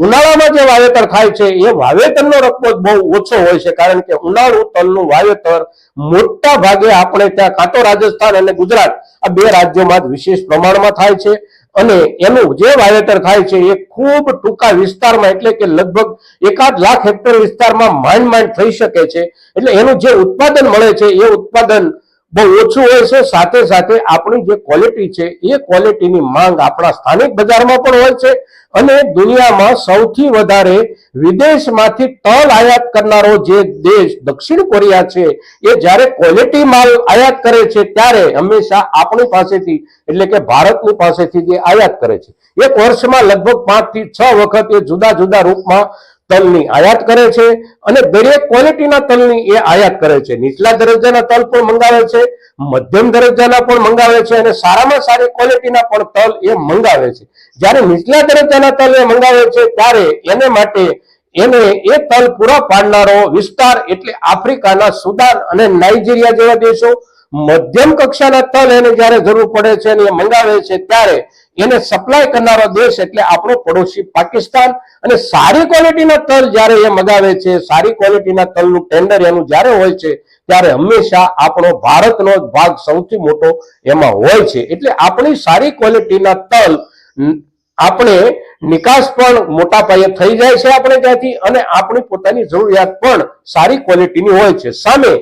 ઉનાળામાં જે વાવેતર થાય છે, એ વાવેતરનો રકબો બહુ ઓછો હોય છે, કારણ કે ઉનાળુ તલનું વાવેતર મોટા ભાગે આપણે ત્યાં કાં તો રાજસ્થાન અને ગુજરાત, આ બે રાજ્યોમાં જ વિશેષ પ્રમાણમાં થાય છે. અને એનું જે વાવેતર થાય છે, એ ખૂબ ટૂંકા વિસ્તારમાં, એટલે કે લગભગ એકાદ લાખ હેક્ટર વિસ્તારમાં માંડ માંડ થઈ શકે છે. એટલે એનું જે ઉત્પાદન મળે છે, એ ઉત્પાદન બહુ ઓછું હોય છે. સાથે સાથે આપણી જે ક્વોલિટી છે, એ ક્વોલિટીની માંગ આપણા સ્થાનિક બજારમાં પણ હોય છે અને દુનિયામાં સૌથી વધારે વિદેશમાંથી તલ આયાત કરનારો જે દેશ દક્ષિણ કોરિયા છે, એ જ્યારે ક્વોલિટી માલ આયાત કરે છે, ત્યારે હંમેશા આપણી પાસેથી, એટલે કે ભારતની પાસેથી જે આયાત કરે છે. એક વર્ષમાં લગભગ પાંચથી છ વખત એ જુદા જુદા રૂપમાં તલની આયાત કરે છે અને દરેક ક્વોલિટીના તલની એ આયાત કરે છે. નીચલા દરજ્જાના તલ પણ મંગાવે છે, મધ્યમ દરજ્જાના પણ મંગાવે છે અને સારામાં સારી ક્વોલિટીના પણ તલ એ મંગાવે છે. જ્યારે નીચલા દરજ્જાના તલ એ મંગાવે છે, ત્યારે એને માટે એને એ તલ પૂરા પાડનારો વિસ્તાર એટલે આફ્રિકાના સુદાન અને નાઇજીરિયા જેવા દેશો, મધ્યમ કક્ષાના તલ એને જ્યારે જરૂર પડે છે અને એ મંગાવે છે, ત્યારે એને સપ્લાય કરનારો દેશ એટલે આપણો પડોશી પાકિસ્તાન. અને સારી ક્વોલિટીના તલ જ્યારે એ મગાવે છે, સારી ક્વોલિટીના તલનું ટેન્ડર એનું જ્યારે હોય છે, ત્યારે હંમેશા આપણો ભારતનો ભાગ સૌથી મોટો એમાં હોય છે. એટલે આપણી સારી ક્વોલિટીના તલ આપણે નિકાસ પણ મોટા પાયે થઈ જાય છે આપણે ત્યાંથી અને આપણી પોતાની જરૂરિયાત પણ સારી ક્વોલિટીની હોય છે. સામે